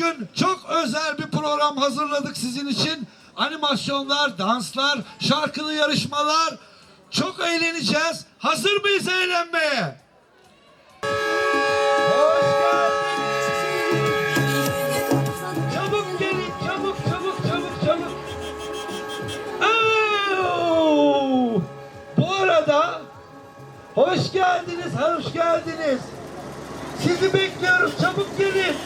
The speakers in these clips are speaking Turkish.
bugün çok özel bir program hazırladık sizin için. Animasyonlar, danslar, şarkılı yarışmalar. Çok eğleneceğiz. Hazır mıyız eğlenmeye? Hoş geldiniz. Hoş geldiniz. Sizi bekliyoruz, çabuk gelin.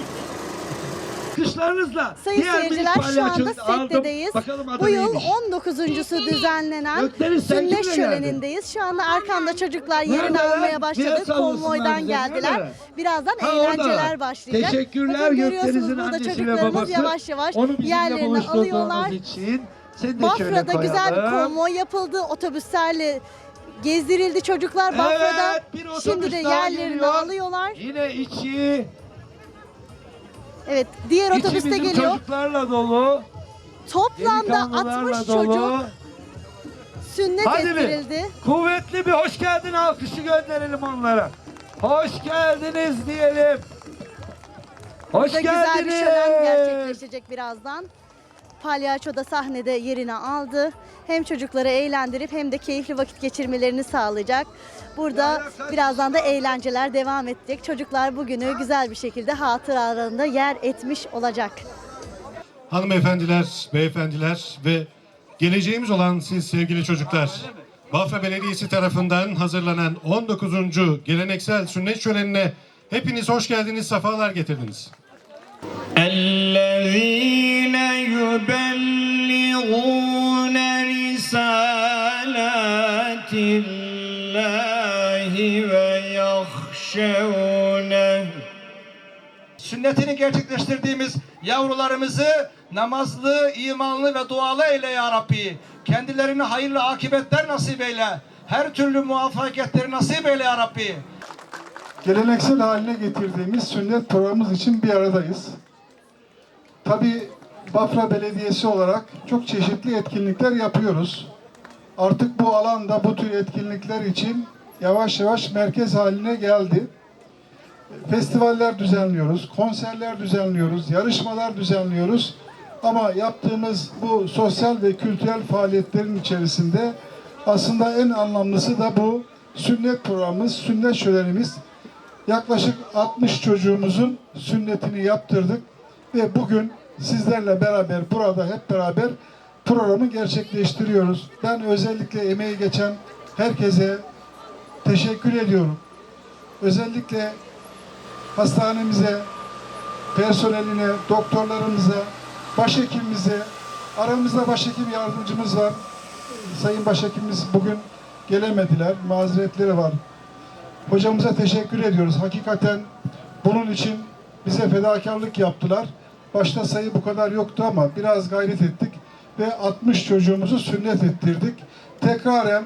Kışlarınızla. Sayın diğer seyirciler şu anda settedeyiz. Bakalım adı Bu yıl neymiş? 19.sü düzenlenen sünnet kimle şölenindeyiz. Şu anda arkamda çocuklar yerini Neredeler? almaya başladı. sallasınlar Konvoydan bize, geldiler. Birazdan Ha, eğlenceler başlayacak. Teşekkürler Bakın görüyorsunuz Gökdeniz'in burada annesi ve çocuklarımız babası. yavaş yavaş Onu bizimle yerlerini buluşturduğunuz alıyorlar. için seni de şöyle Bafra'da güzel bir koyalım. konvoy yapıldı. Otobüslerle gezdirildi çocuklar Bafra'da. Evet, bir otobüs Şimdi de daha yerlerini geliyor. alıyorlar. Yine içi, Evet, diğer içi otobüs de bizim geliyor. çocuklarla dolu. Toplamda delikanlılarla 60 dolu. çocuk sünnet Hadi bir ettirildi. kuvvetli bir hoş geldin alkışı gönderelim onlara. Hoş geldiniz diyelim. Hoş Burada geldiniz. güzel bir şölen gerçekleşecek birazdan Palyaço da sahnede yerini aldı. Hem çocukları eğlendirip hem de keyifli vakit geçirmelerini sağlayacak. Burada birazdan da eğlenceler devam edecek. Çocuklar bugünü güzel bir şekilde hatıralarında yer etmiş olacak. Hanımefendiler, beyefendiler ve geleceğimiz olan siz sevgili çocuklar. Bafra Belediyesi tarafından hazırlanan 19. geleneksel sünnet şölenine hepiniz hoş geldiniz, sefalar getirdiniz. الذين يبلغون رسالات الله ويخشونه sünnetini gerçekleştirdiğimiz yavrularımızı namazlı, imanlı ve dualı eyle ya Rabbi. Kendilerine hayırlı akıbetler nasip eyle. Her türlü muvaffakiyetleri nasip eyle ya Rabbi. geleneksel haline getirdiğimiz sünnet programımız için bir aradayız. Tabi Bafra Belediyesi olarak çok çeşitli etkinlikler yapıyoruz. Artık bu alanda bu tür etkinlikler için yavaş yavaş merkez haline geldi. Festivaller düzenliyoruz, konserler düzenliyoruz, yarışmalar düzenliyoruz. Ama yaptığımız bu sosyal ve kültürel faaliyetlerin içerisinde aslında en anlamlısı da bu sünnet programımız, sünnet şölenimiz. Yaklaşık 60 çocuğumuzun sünnetini yaptırdık ve bugün sizlerle beraber burada hep beraber programı gerçekleştiriyoruz. Ben özellikle emeği geçen herkese teşekkür ediyorum. Özellikle hastanemize, personeline, doktorlarımıza, başhekimimize, aramızda başhekim yardımcımız var. Sayın başhekimimiz bugün gelemediler, mazeretleri var. Hocamıza teşekkür ediyoruz. Hakikaten bunun için bize fedakarlık yaptılar. Başta sayı bu kadar yoktu ama biraz gayret ettik ve 60 çocuğumuzu sünnet ettirdik. Tekraren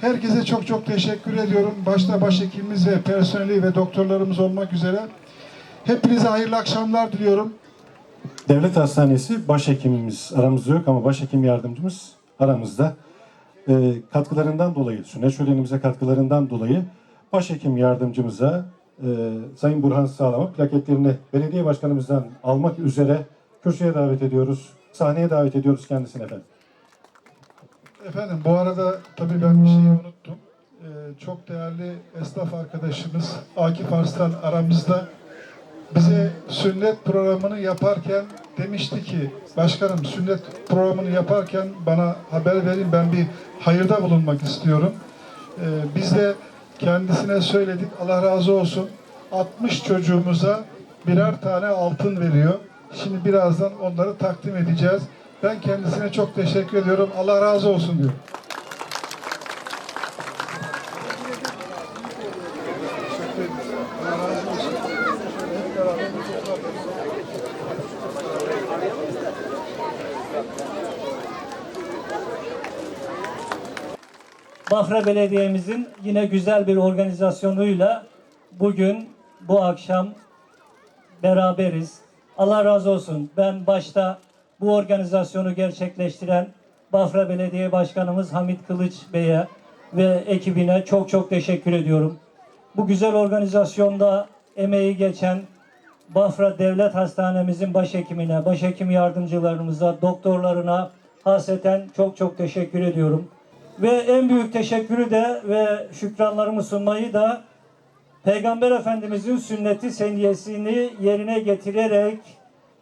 herkese çok çok teşekkür ediyorum. Başta başhekimimiz ve personeli ve doktorlarımız olmak üzere. Hepinize hayırlı akşamlar diliyorum. Devlet Hastanesi başhekimimiz aramızda yok ama başhekim yardımcımız aramızda. Ee, katkılarından dolayı, sünnet şölenimize katkılarından dolayı başhekim yardımcımıza e, Sayın Burhan Sağlam'a plaketlerini belediye başkanımızdan almak üzere kürsüye davet ediyoruz. Sahneye davet ediyoruz kendisini efendim. Efendim bu arada tabii ben bir şeyi unuttum. Ee, çok değerli esnaf arkadaşımız Akif Arslan aramızda bize sünnet programını yaparken demişti ki başkanım sünnet programını yaparken bana haber verin ben bir hayırda bulunmak istiyorum. Ee, biz de kendisine söyledik Allah razı olsun 60 çocuğumuza birer tane altın veriyor. Şimdi birazdan onları takdim edeceğiz. Ben kendisine çok teşekkür ediyorum. Allah razı olsun diyor. Bafra Belediye'mizin yine güzel bir organizasyonuyla bugün bu akşam beraberiz. Allah razı olsun. Ben başta bu organizasyonu gerçekleştiren Bafra Belediye Başkanımız Hamit Kılıç Bey'e ve ekibine çok çok teşekkür ediyorum. Bu güzel organizasyonda emeği geçen Bafra Devlet Hastanemizin başhekimine, başhekim yardımcılarımıza, doktorlarına haseten çok çok teşekkür ediyorum. Ve en büyük teşekkürü de ve şükranlarımı sunmayı da Peygamber Efendimizin sünneti seniyesini yerine getirerek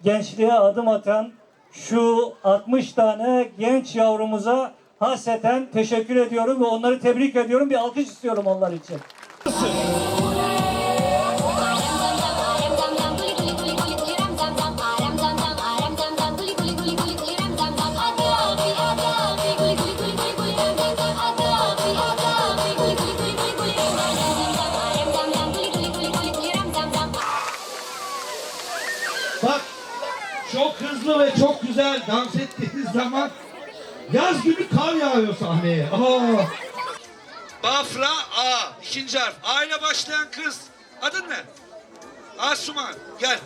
gençliğe adım atan şu 60 tane genç yavrumuza haseten teşekkür ediyorum ve onları tebrik ediyorum. Bir alkış istiyorum onlar için. Dans ettiğiniz zaman yaz günü kar yağıyor sahneye. Aa. Bafra A. ikinci harf. A ile başlayan kız. Adın ne? Asuman. Gel.